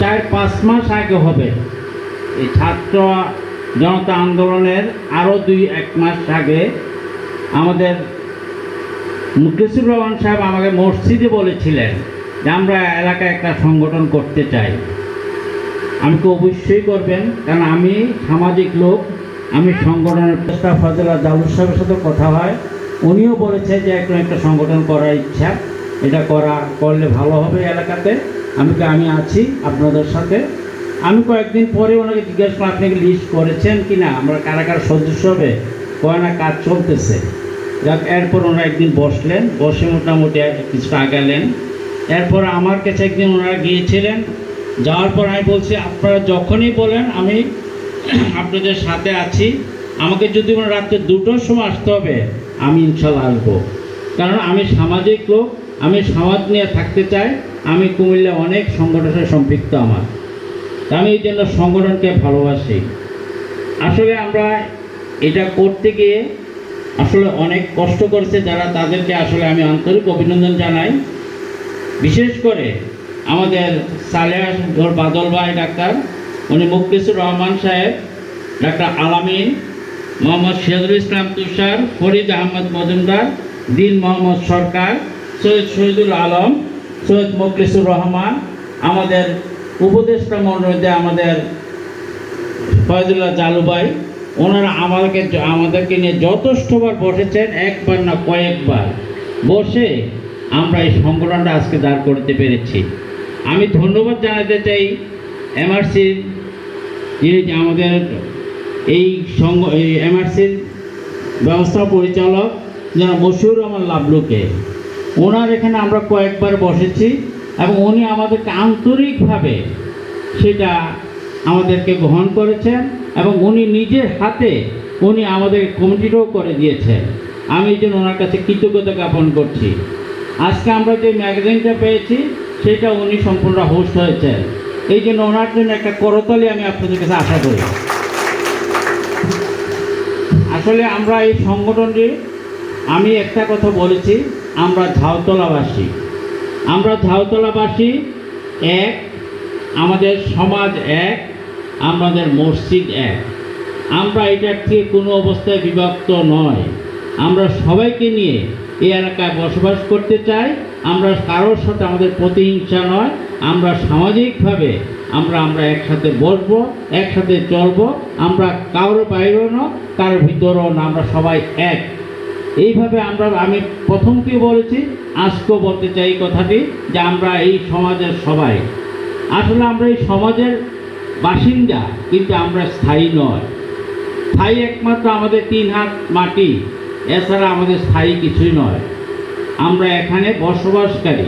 চার, পাঁচ মাস আগে হবে। এই ছাত্র জনতা আন্দোলনের আরও দুই, এক মাস আগে আমাদের মুকেশুর রহমান সাহেব আমাকে মসজিদে বলেছিলেন যে আমরা এলাকায় একটা সংগঠন করতে চাই। আমি তো অবশ্যই করবেন, কারণ আমি সামাজিক লোক, আমি সংগঠনের প্রস্তাব ফজলা দাউদ সাহেবের সাথে কথা হয়। উনিও বলেছে যে একটা একটা সংগঠন করার ইচ্ছা, এটা করা, করলে ভালো হবে এলাকাতে। আমি কি আমি আছি আপনাদের সাথে। আমি কয়েকদিন পরে ওনাকে জিজ্ঞেস করলাম, আপনি লিস্ট করেছেন কি না আমরা কারা কারা সদস্য হবে? কয় না কাজ চলতেছে? যাক, এরপর ওনারা একদিন বসলেন। বসে মোটামুটি কিছুটা আগালেন। এরপর আমার কাছে একদিন ওনারা গিয়েছিলেন। যাওয়ার পর আমি বলছি, আপনারা যখনই বলেন, আমি আপনাদের সাথে আছি। আমাকে যদি রাত্রে দুটোর সময় আসতে হবে, আমি ইনশাল্লাহ আসব। কারণ আমি সামাজিক লোক আমি সমাজ নিয়ে থাকতে চাই। আমি কুমিল্লা অনেক সংগঠনের সম্পৃক্ত আমার। আমি এই জন্য সংগঠনকে ভালোবাসি। আসলে আমরা এটা করতে গিয়ে আসলে অনেক কষ্ট করেছে যারা তাদেরকে আসলে আমি আন্তরিক অভিনন্দন জানাই। বিশেষ করে আমাদের সালেহ বাদল ভাই ডাক্তার, উনি মুক্তিসুর রহমান সাহেব, ডাক্তার আলামিন, মোহাম্মদ সিরাজুল ইসলাম তুষার, ফরিদ আহমদ মজুমদার, দিন মোহাম্মদ সরকার সৈয়দ শহীদুল আলম, সৈয়দ মুখলিসুর রহমান, আমাদের উপদেষ্টা মণ্ডলীতে আমাদের ফয়জুল্লাহ জালুবাই, ওনারা আমাদেরকে আমাদেরকে নিয়ে যথেষ্টবার বসেছেন, একবার না কয়েকবার। বসে আমরা এই সংগঠনটা আজকে দাঁড় করতে পেরেছি। আমি ধন্যবাদ জানাতে চাই এমআরসির, যিনি আমাদের এই এই এমআরসির ব্যবস্থা পরিচালক যারা মশিউর রহমান লাবলুকে। ওনার এখানে আমরা কয়েকবার বসেছি এবং উনি আমাদেরকে আন্তরিকভাবে সেটা আমাদেরকে গ্রহণ করেছেন এবং উনি নিজের হাতে উনি আমাদের কমিটিটাও করে দিয়েছেন। আমি এই জন্য ওনার কাছে কৃতজ্ঞতা জ্ঞাপন করছি। আজকে আমরা যে ম্যাগাজিনটা পেয়েছি, সেটা উনি সম্পূর্ণ হোস্ট হয়েছেন। এই জন্য ওনার জন্য একটা করতালি আমি আপনাদের কাছে আশা করি। আসলে আমরা এই সংগঠনটি আমি একটা কথা বলেছি, আমরা ঝাউতলাবাসী আমরা ঝাউতলাবাসী এক, আমাদের সমাজ এক, আমাদের মসজিদ এক। আমরা এটার থেকে কোনো অবস্থায় বিভক্ত নয়। আমরা সবাইকে নিয়ে এই এলাকায় বসবাস করতে চাই। আমরা কারোর সাথে আমাদের প্রতিহিংসা নয়। আমরা সামাজিকভাবে আমরা আমরা একসাথে বসবো, একসাথে চলবো। আমরা কারোর বাইরেও না কারোর ভিতরেও না আমরা সবাই এক। এইভাবে আমরা, আমি প্রথমকেই বলেছি, আজকেও বলতে চাই কথাটি যে আমরা এই সমাজের সবাই। আসলে আমরা এই সমাজের বাসিন্দা, কিন্তু আমরা স্থায়ী নয়। স্থায়ী একমাত্র আমাদের তিন হাত মাটি, এছাড়া আমাদের স্থায়ী কিছুই নয়। আমরা এখানে বসবাসকারী।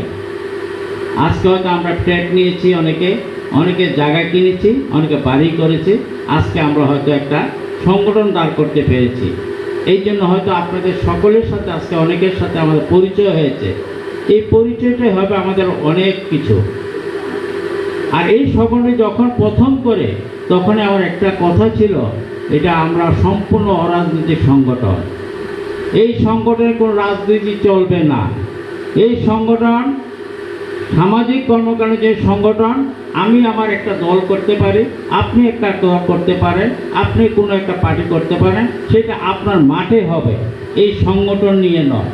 আজকে হয়তো আমরা ফ্ল্যাট নিয়েছি অনেকে অনেকে জায়গা কিনেছি, অনেকে বাড়ি করেছি। আজকে আমরা হয়তো একটা সংগঠন দাঁড় করতে পেরেছি। এই জন্য হয়তো আপনাদের সকলের সাথে আজকে অনেকের সাথে আমাদের পরিচয় হয়েছে। এই পরিচয়টাই হবে আমাদের অনেক কিছু। আর এই সংগঠনে যখন প্রথম করে, তখনই আমার একটা কথা ছিল, এটা আমরা সম্পূর্ণ অরাজনৈতিক সংগঠন। এই সংগঠনে কোনো রাজনীতি চলবে না। এই সংগঠন সামাজিক কর্মকাণ্ডে যে সংগঠন, আমি আমার একটা দল করতে পারি, আপনি একটা দল করতে পারেন, আপনি কোনো একটা পার্টি করতে পারেন, সেটা আপনার মাঠে হবে। এই সংগঠন নিয়ে নয়।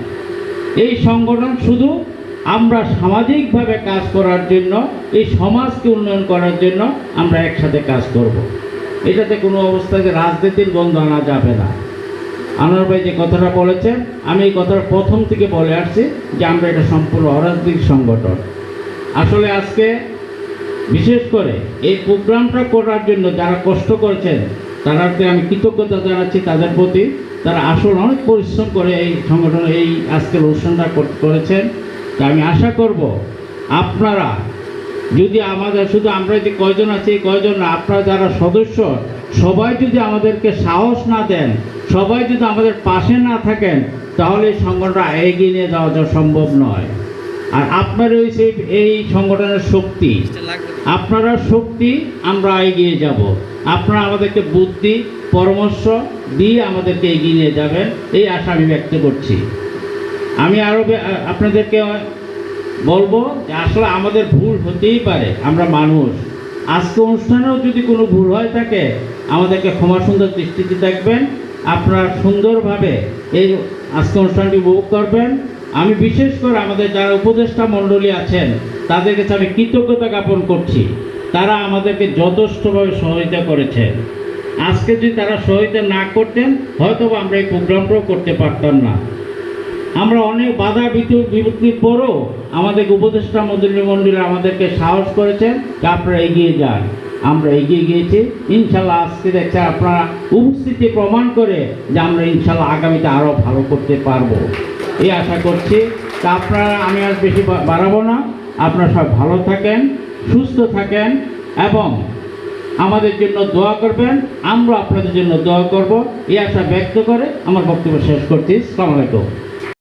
এই সংগঠন শুধু আমরা সামাজিকভাবে কাজ করার জন্য, এই সমাজকে উন্নয়ন করার জন্য আমরা একসাথে কাজ করব। এটাতে কোনো অবস্থাতে রাজনীতির বন্ধ আনা যাবে না। আনোয়ার ভাই যে কথাটা বলেছেন, আমি এই কথাটা প্রথম থেকে বলে আসছি যে আমরা এটা সম্পূর্ণ অরাজনৈতিক সংগঠন। আসলে আজকে বিশেষ করে এই প্রোগ্রামটা করার জন্য যারা কষ্ট করেছেন, তাদেরকে আমি কৃতজ্ঞতা জানাচ্ছি, তাদের প্রতি তারা আসলে অনেক পরিশ্রম করে এই সংগঠন, এই আজকের অনুষ্ঠানটা করেছেন। তা আমি আশা করব আপনারা যদি আমাদের, শুধু আমরা যে কয়জন আছি, এই কয়জন না, আপনারা যারা সদস্য, সবাই যদি আমাদেরকে সাহস না দেন, সবাই যদি আমাদের পাশে না থাকেন, তাহলে এই সংগঠনটা এগিয়ে নিয়ে যাওয়া সম্ভব নয়। আর আপনার ওই সেই এই সংগঠনের শক্তি আপনারা শক্তি আমরা এগিয়ে যাব। আপনারা আমাদেরকে বুদ্ধি পরামর্শ দিয়ে আমাদেরকে এগিয়ে নিয়ে যাবেন এই আশা আমি ব্যক্ত করছি। আমি আরও আপনাদেরকে বলব যে আসলে আমাদের ভুল হতেই পারে আমরা মানুষ। আজকে অনুষ্ঠানেও যদি কোনো ভুল হয় থাকে আমাদেরকে ক্ষমা সুন্দর দৃষ্টিতে দেখবেন আপনারা সুন্দরভাবে এই আজকে অনুষ্ঠানটি উপভোগ করবেন। আমি বিশেষ করে আমাদের যারা উপদেষ্টা মণ্ডলী আছেন, তাদের কাছে আমি কৃতজ্ঞতা জ্ঞাপন করছি। তারা আমাদেরকে যথেষ্টভাবে সহযোগিতা করেছেন। আজকে যদি তারা সহযোগিতা না করতেন হয়তো আমরা এই প্রোগ্রামটাও করতে পারতাম না। আমরা অনেক বাধা বিপত্তির পরও আমাদের উপদেষ্টা মন্ডলী মন্ডলী আমাদেরকে সাহস করেছেন যে আপনারা এগিয়ে যান। আমরা এগিয়ে গিয়েছি। ইনশাল্লাহ আজকে দেখছে আপনারা উপস্থিতি প্রমাণ করে যে আমরা ইনশাল্লাহ আগামীতে আরও ভালো করতে পারব। এই আশা করছি। তা আপনারা, আমি আর বেশি বাড়াবো না। আপনারা সব ভালো থাকেন, সুস্থ থাকেন এবং আমাদের জন্য দোয়া করবেন। আমরা আপনাদের জন্য দোয়া করব। এই আশা ব্যক্ত করে আমার বক্তব্য শেষ করছি। সালাম আলাইকুম।